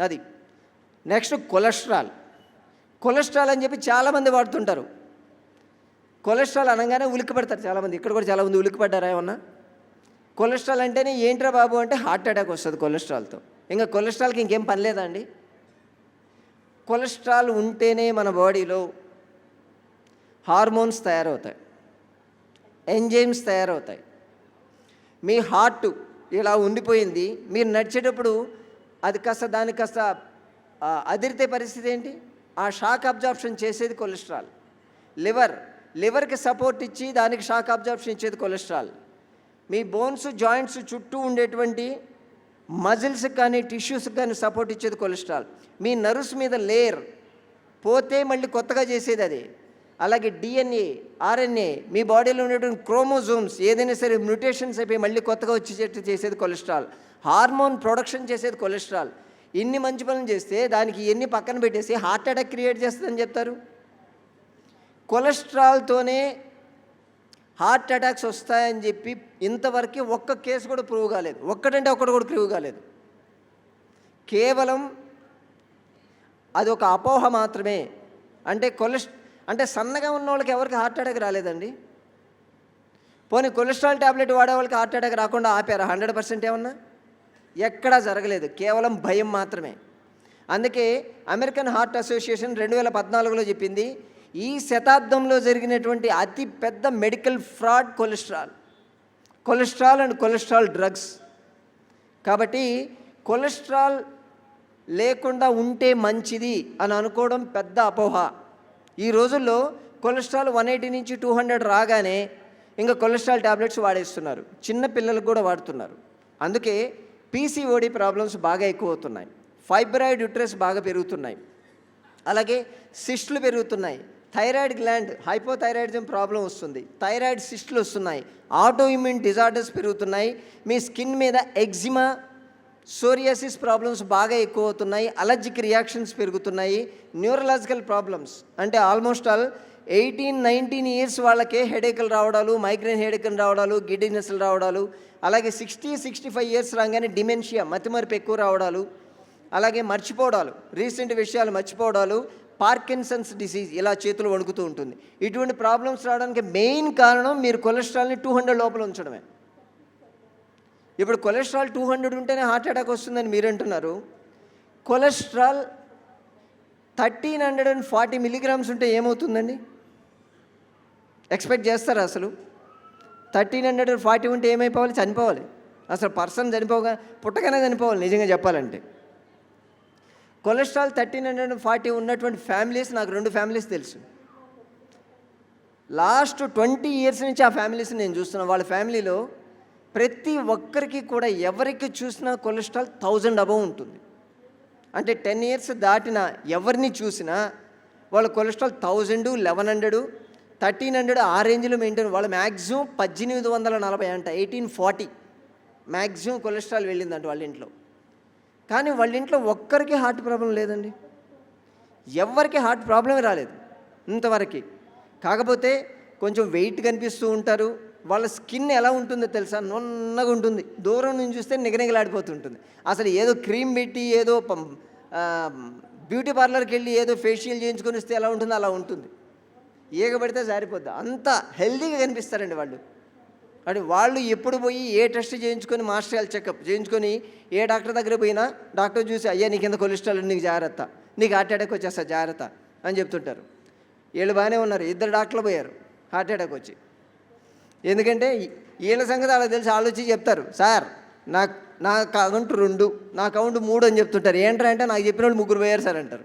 అది. Next cholesterol cholesterol అని చెప్పి చాలామంది వాడుతుంటారు. కొలెస్ట్రాల్ అనగానే ఉలిక్కిపడతారు చాలామంది. ఇక్కడ కూడా చాలామంది ఉలిక్కి పడ్డారా ఏమన్నా? కొలెస్ట్రాల్ అంటేనే ఏంట్రా బాబు అంటే హార్ట్ అటాక్ వస్తుంది కొలెస్ట్రాల్తో ఇంకా కొలెస్ట్రాల్కి ఇంకేం పని అండి? కొలెస్ట్రాల్ ఉంటేనే మన బాడీలో హార్మోన్స్ తయారవుతాయి. ఎంజైమ్స్ తయారవుతాయి. మీ హార్ట్ ఇలా ఉండిపోయింది. మీరు నడిచేటప్పుడు అది కాస్త దాని కాస్త అదిరితే పరిస్థితి ఏంటి? ఆ షాక్ అబ్జార్ప్షన్ చేసేది కొలెస్ట్రాల్. లివర్ లివర్కి సపోర్ట్ ఇచ్చి దానికి షాక్ అబ్జార్ప్షన్ ఇచ్చేది కొలెస్ట్రాల్. మీ బోన్స్ జాయింట్స్ చుట్టూ ఉండేటువంటి మజిల్స్ కానీ టిష్యూస్కి కానీ సపోర్ట్ ఇచ్చేది కొలెస్ట్రాల్. మీ నర్వ్స్ మీద లేయర్ పోతే మళ్ళీ కొత్తగా చేసేది అది. అలాగే డిఎన్ఏ ఆర్ఎన్ఏ మీ బాడీలో ఉండేటువంటి క్రోమోజోమ్స్ ఏదైనా సరే మ్యూటేషన్స్ అయిపోయి మళ్ళీ కొత్తగా వచ్చేటట్టు చేసేది కొలెస్ట్రాల్. హార్మోన్ ప్రొడక్షన్ చేసేది కొలెస్ట్రాల్. ఇన్ని మంచి పనులు చేస్తే దానికి ఎన్ని పక్కన పెట్టేసి హార్ట్ అటాక్ క్రియేట్ చేస్తుందని చెప్తారు. కొలెస్ట్రాల్తోనే హార్ట్ అటాక్స్ వస్తాయని చెప్పి ఇంతవరకు ఒక్క కేసు కూడా ప్రూవ్ కాలేదు. ఒక్కటంటే ఒక్కటి కూడా ప్రూవ్ కాలేదు. కేవలం అది ఒక అపోహ మాత్రమే. అంటే కొలెస్ట్ అంటే సన్నగా ఉన్న వాళ్ళకి ఎవరికి హార్ట్ అటాక్ రాలేదండి? పోనీ కొలెస్ట్రాల్ ట్యాబ్లెట్ వాడే వాళ్ళకి హార్ట్ అటాక్ రాకుండా ఆపారా? హండ్రెడ్ పర్సెంట్ ఏమన్నా? ఎక్కడా జరగలేదు. కేవలం భయం మాత్రమే. అందుకే అమెరికన్ హార్ట్ అసోసియేషన్ రెండు వేల పద్నాలుగులో చెప్పింది ఈ శతాబ్దంలో జరిగినటువంటి అతి పెద్ద medical fraud cholesterol. Cholesterol and cholesterol drugs. కాబట్టి కొలెస్ట్రాల్ లేకుండా ఉంటే మంచిది అని అనుకోవడం పెద్ద అపోహ. ఈ రోజుల్లో కొలెస్ట్రాల్ వన్ ఎయిటీ నుంచి టూ హండ్రెడ్ రాగానే ఇంకా కొలెస్ట్రాల్ ట్యాబ్లెట్స్ వాడేస్తున్నారు. చిన్న పిల్లలకు కూడా వాడుతున్నారు. అందుకే పీసీఓడి ప్రాబ్లమ్స్ బాగా ఎక్కువ అవుతున్నాయి ఫైబ్రాయిడ్ యుట్రస్ బాగా పెరుగుతున్నాయి. అలాగే సిస్టులు పెరుగుతున్నాయి. థైరాయిడ్ గ్లాండ్ హైపోథైరాయిడిజం ప్రాబ్లం వస్తుంది. థైరాయిడ్ సిస్టులు వస్తున్నాయి. ఆటో ఇమ్యూన్ డిజార్డర్స్ పెరుగుతున్నాయి. మీ స్కిన్ మీద ఎగ్జిమా సోరియాసిస్ ప్రాబ్లమ్స్ బాగా ఎక్కువ అవుతున్నాయి అలర్జిక్ రియాక్షన్స్ పెరుగుతున్నాయి న్యూరలాజికల్ ప్రాబ్లమ్స్ అంటే almost all eighteen nineteen years వాళ్ళకే హెడేకలు రావడాలు మైగ్రేన్ హెడేకులు రావడాలు గిడ్డినెస్లు రావడాలు అలాగే సిక్స్టీ సిక్స్టీ ఫైవ్ ఇయర్స్ రాగానే డిమెన్షియా మతిమరుపు ఎక్కువ రావడాలు అలాగే మర్చిపోవడాలు రీసెంట్ విషయాలు మర్చిపోవడాలు పార్కిన్సన్స్ డిసీజ్ ఇలా చేతులు వణుకుతూ ఉంటుంది. ఇటువంటి ప్రాబ్లమ్స్ రావడానికి మెయిన్ కారణం మీరు కొలెస్ట్రాల్ని టూ హండ్రెడ్ లోపల ఉంచడమే. ఇప్పుడు కొలెస్ట్రాల్ టూ హండ్రెడ్ ఉంటేనే హార్ట్ అటాక్ వస్తుందని మీరు అంటున్నారు cholesterol thirteen hundred and forty milligrams ఉంటే ఏమవుతుందండి? ఎక్స్పెక్ట్ చేస్తారా అసలు? థర్టీన్ హండ్రెడ్ అండ్ ఫార్టీ ఉంటే ఏమైపోవాలి? చనిపోవాలి. అసలు పర్సన్ చనిపోగా పుట్టగానే చనిపోవాలి నిజంగా చెప్పాలంటే. Cholesterol thirteen hundred and forty ఉన్నటువంటి ఫ్యామిలీస్ నాకు రెండు ఫ్యామిలీస్ తెలుసు. లాస్ట్ ట్వంటీ ఇయర్స్ నుంచి ఆ ఫ్యామిలీస్ నేను చూస్తున్నాను వాళ్ళ ఫ్యామిలీలో ప్రతి ఒక్కరికి కూడా ఎవరికి చూసినా కొలెస్ట్రాల్ థౌజండ్ అబవ్ ఉంటుంది. అంటే టెన్ ఇయర్స్ దాటిన ఎవరిని చూసినా వాళ్ళ cholesterol thousand eleven hundred thirteen hundred ఆ రేంజ్లో మెయింటైన్ వాళ్ళ మ్యాక్సిమం పద్దెనిమిది వందల నలభై అంట ఎయిటీన్ ఫార్టీ మ్యాక్సిమం కొలెస్ట్రాల్ వెళ్ళిందంట వాళ్ళ ఇంట్లో. కానీ వాళ్ళ ఇంట్లో ఒక్కరికి హార్ట్ ప్రాబ్లం లేదండి. ఎవరికి హార్ట్ ప్రాబ్లమే రాలేదు ఇంతవరకు. కాకపోతే కొంచెం వెయిట్ కనిపిస్తూ ఉంటారు. వాళ్ళ స్కిన్ ఎలా ఉంటుందో తెలుసా? నున్నగా ఉంటుంది. దూరం నుంచి చూస్తే నిగనిగలాడిపోతుంటుంది. అసలు ఏదో క్రీమ్ పెట్టి ఏదో పం- బ్యూటీ పార్లర్కి వెళ్ళి ఏదో ఫేషియల్ చేయించుకొని వస్తే ఎలా ఉంటుందో అలా ఉంటుంది. ఈగ పడితే అంత హెల్దీగా కనిపిస్తారండి వాళ్ళు. అంటే వాళ్ళు ఎప్పుడు పోయి ఏ టెస్ట్ చేయించుకొని మాస్టర్ హెల్త్ చెకప్ చేయించుకొని ఏ డాక్టర్ దగ్గర పోయినా డాక్టర్ చూసి అయ్యా నీకు ఎంత కొలెస్ట్రాల్ నీకు జాగ్రత్త. నీకు హార్ట్ అటాక్ వచ్చేస్తా జాగ్రత్త. అని చెప్తుంటారు. వీళ్ళు బాగానే ఉన్నారు. ఇద్దరు డాక్టర్లు పోయారు. హార్ట్ అటాక్ వచ్చి. ఎందుకంటే వీళ్ళ సంగతి వాళ్ళకి తెలిసి ఆలోచించి చెప్తారు. సార్ నా నా అకౌంట్ రెండు నా అకౌంట్ మూడు అని చెప్తుంటారు. ఏంట్రా అంటే నాకు చెప్పిన వాళ్ళు ముగ్గురు పోయారు సార్ అంటారు.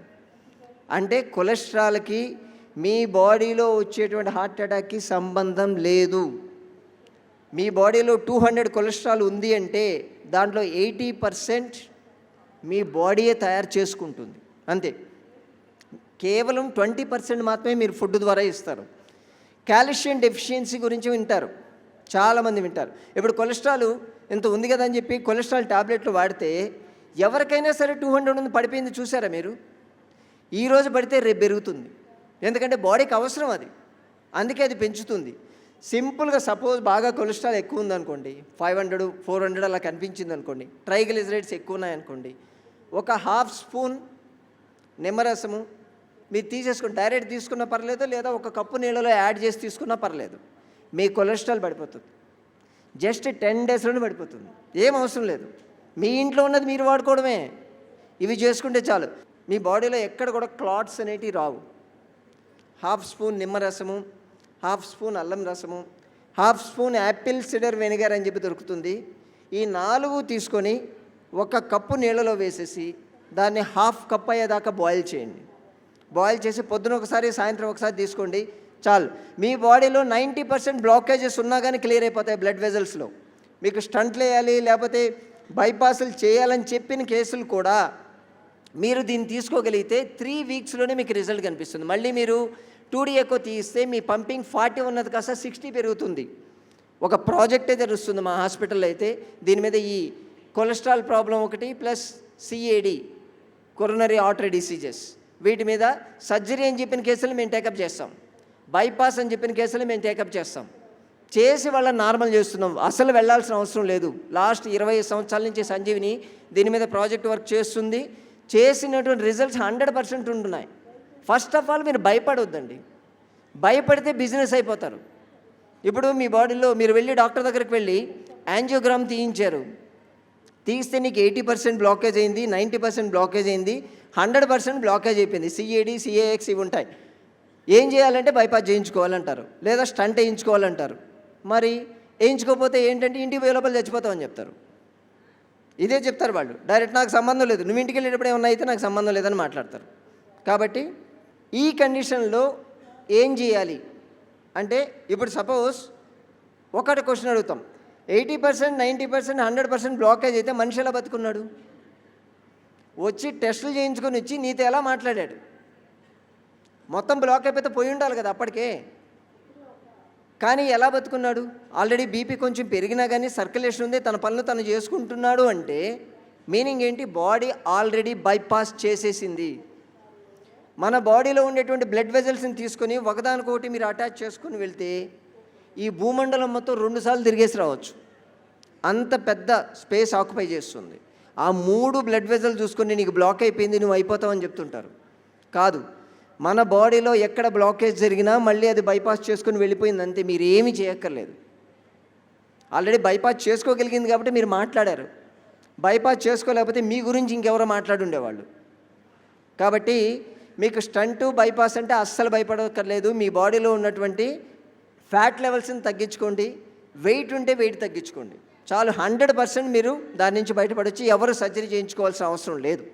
అంటే కొలెస్ట్రాల్కి మీ బాడీలో వచ్చేటువంటి హార్ట్ అటాక్కి సంబంధం లేదు. మీ బాడీలో టూ హండ్రెడ్ కొలెస్ట్రాల్ ఉంది అంటే దాంట్లో ఎయిటీ పర్సెంట్ మీ బాడీయే తయారు చేసుకుంటుంది. అంతే. కేవలం ట్వంటీ పర్సెంట్ మాత్రమే మీరు ఫుడ్ ద్వారా ఇస్తారు. కాల్షియం డెఫిషియన్సీ గురించి వింటారు. చాలామంది వింటారు. ఇప్పుడు కొలెస్ట్రాల్ ఇంత ఉంది కదా అని చెప్పి కొలెస్ట్రాల్ టాబ్లెట్లు వాడితే ఎవరికైనా సరే టూ హండ్రెడ్ ఉంది పడిపోయింది చూసారా మీరు? ఈరోజు పడితే రేపు పెరుగుతుంది. ఎందుకంటే బాడీకి అవసరం అది. అందుకే అది పెంచుతుంది. సింపుల్గా సపోజ్ బాగా కొలెస్ట్రాల్ ఎక్కువ ఉందనుకోండి ఫైవ్ హండ్రెడ్ ఫోర్ హండ్రెడ్ అలా కనిపించింది అనుకోండి ట్రైగ్లిజరైడ్స్ ఎక్కువ ఉన్నాయనుకోండి ఒక హాఫ్ స్పూన్ నిమ్మరసము మీరు తీసేసుకుని డైరెక్ట్ తీసుకున్నా పర్లేదు లేదా ఒక కప్పు నీళ్ళలో యాడ్ చేసి తీసుకున్నా పర్లేదు. మీ కొలెస్ట్రాల్ పడిపోతుంది. జస్ట్ టెన్ డేస్లోనే పడిపోతుంది. ఏం అవసరం లేదు. మీ ఇంట్లో ఉన్నది మీరు వాడుకోవడమే. ఇవి చేసుకుంటే చాలు. మీ బాడీలో ఎక్కడ కూడా క్లాట్స్ అనేటివి రావు. హాఫ్ స్పూన్ నిమ్మరసము హాఫ్ స్పూన్ అల్లం రసము half spoon apple cider vinegar అని చెప్పి దొరుకుతుంది. ఈ నాలుగు తీసుకొని ఒక కప్పు నీళ్ళలో వేసేసి దాన్ని హాఫ్ కప్ అయ్యేదాకా బాయిల్ చేయండి. బాయిల్ చేసి పొద్దున ఒకసారి సాయంత్రం ఒకసారి తీసుకోండి. చాలు. మీ బాడీలో నైంటీ పర్సెంట్ బ్లాకేజెస్ ఉన్నా కానీ క్లియర్ అయిపోతాయి బ్లడ్ వెజల్స్లో. మీకు స్టంట్లు వేయాలి లేకపోతే బైపాసులు చేయాలని చెప్పిన కేసులు కూడా మీరు దీన్ని తీసుకోగలిగితే త్రీ వీక్స్లోనే మీకు రిజల్ట్ కనిపిస్తుంది. మళ్ళీ మీరు టూ డీ ఎక్కువ తీస్తే మీ పంపింగ్ ఫార్టీ ఉన్నది కాస్త సిక్స్టీ పెరుగుతుంది. ఒక ప్రాజెక్టే తెరుస్తుంది మా హాస్పిటల్లో అయితే. దీని మీద ఈ కొలెస్ట్రాల్ ప్రాబ్లం ఒకటి plus CAD coronary artery diseases. వీటి మీద సర్జరీ అని చెప్పిన కేసులు మేము టేకప్ చేస్తాం. బైపాస్ అని చెప్పిన కేసులు మేము టేకప్ చేస్తాం. చేసి వాళ్ళని నార్మల్ చేస్తున్నాం. అసలు వెళ్ళాల్సిన అవసరం లేదు. లాస్ట్ ఇరవై సంవత్సరాల నుంచి సంజీవిని దీని మీద ప్రాజెక్ట్ వర్క్ చేస్తుంది. చేసినటువంటి రిజల్ట్స్ హండ్రెడ్ పర్సెంట్ ఉంటున్నాయి. ఫస్ట్ ఆఫ్ ఆల్ మీరు భయపడొద్దండి. భయపడితే బిజినెస్ అయిపోతారు. ఇప్పుడు మీ బాడీలో మీరు వెళ్ళి డాక్టర్ దగ్గరికి వెళ్ళి యాంజియోగ్రామ్ తీయించారు. తీస్తే నీకు ఎయిటీ పర్సెంట్ బ్లాకేజ్ అయింది నైంటీ పర్సెంట్ బ్లాకేజ్ అయింది హండ్రెడ్ పర్సెంట్ బ్లాకేజ్ అయిపోయింది. సిఏడి సిఏఎక్స్ ఇవి ఉంటాయి. ఏం చేయాలంటే బైపాస్ చేయించుకోవాలంటారు లేదా స్టంట్ వేయించుకోవాలంటారు. మరి వేయించుకోకపోతే ఏంటంటే ఇంటికి పోయే లోపల చచ్చిపోతామని చెప్తారు. ఇదే చెప్తారు వాళ్ళు. డైరెక్ట్ నాకు సంబంధం లేదు. నువ్వు ఇంటికి వెళ్ళేటప్పుడు ఏమన్నా అయితే నాకు సంబంధం లేదని మాట్లాడతారు. కాబట్టి ఈ కండిషన్లో ఏం చేయాలి? అంటే ఇప్పుడు సపోజ్ ఒకటి క్వశ్చన్ అడుగుతాం. Eighty percent ninety percent hundred percent blockage అయితే మనిషి ఎలా బతుకున్నాడు? వచ్చి టెస్టులు చేయించుకొని వచ్చి నీతో ఎలా మాట్లాడాడు? మొత్తం బ్లాక్ అయిపోతే పోయి ఉండాలి కదా అప్పటికే. కానీ ఎలా బతుకున్నాడు? ఆల్రెడీ బీపీ కొంచెం పెరిగినా కానీ సర్క్యులేషన్ ఉంది తన పనులు తను చేసుకుంటున్నాడు అంటే మీనింగ్ ఏంటి? బాడీ ఆల్రెడీ బైపాస్ చేసేసింది. మన బాడీలో ఉండేటువంటి బ్లడ్ వెజల్స్ని తీసుకొని ఒకదానికొకటి మీరు అటాచ్ చేసుకుని వెళ్తే ఈ భూమండలం మొత్తం రెండుసార్లు తిరిగేసి రావచ్చు. అంత పెద్ద స్పేస్ ఆక్యుపై చేస్తుంది. ఆ మూడు బ్లడ్ వెజల్ చూసుకుని నీకు బ్లాక్ అయిపోయింది నువ్వు అయిపోతావని చెప్తుంటారు. కాదు మన బాడీలో ఎక్కడ బ్లాకేజ్ జరిగినా మళ్ళీ అది బైపాస్ చేసుకుని వెళ్ళిపోయింది అంతే మీరు ఏమీ చేయక్కర్లేదు. ఆల్రెడీ బైపాస్ చేసుకోగలిగింది కాబట్టి మీరు మాట్లాడారు. బైపాస్ చేసుకోలేకపోతే మీ గురించి ఇంకెవరో మాట్లాడుండేవాళ్ళు. కాబట్టి మీకు స్టంట్ బైపాస్ అంటే అస్సలు భయపడక్కర్లేదు మీ బాడీలో ఉన్నటువంటి ఫ్యాట్ లెవెల్స్ని తగ్గించుకోండి వెయిట్ ఉంటే వెయిట్ తగ్గించుకోండి. చాలు హండ్రెడ్ పర్సెంట్ మీరు దాని నుంచి బయటపడొచ్చి ఎవరు సర్జరీ చేయించుకోవాల్సిన అవసరం లేదు.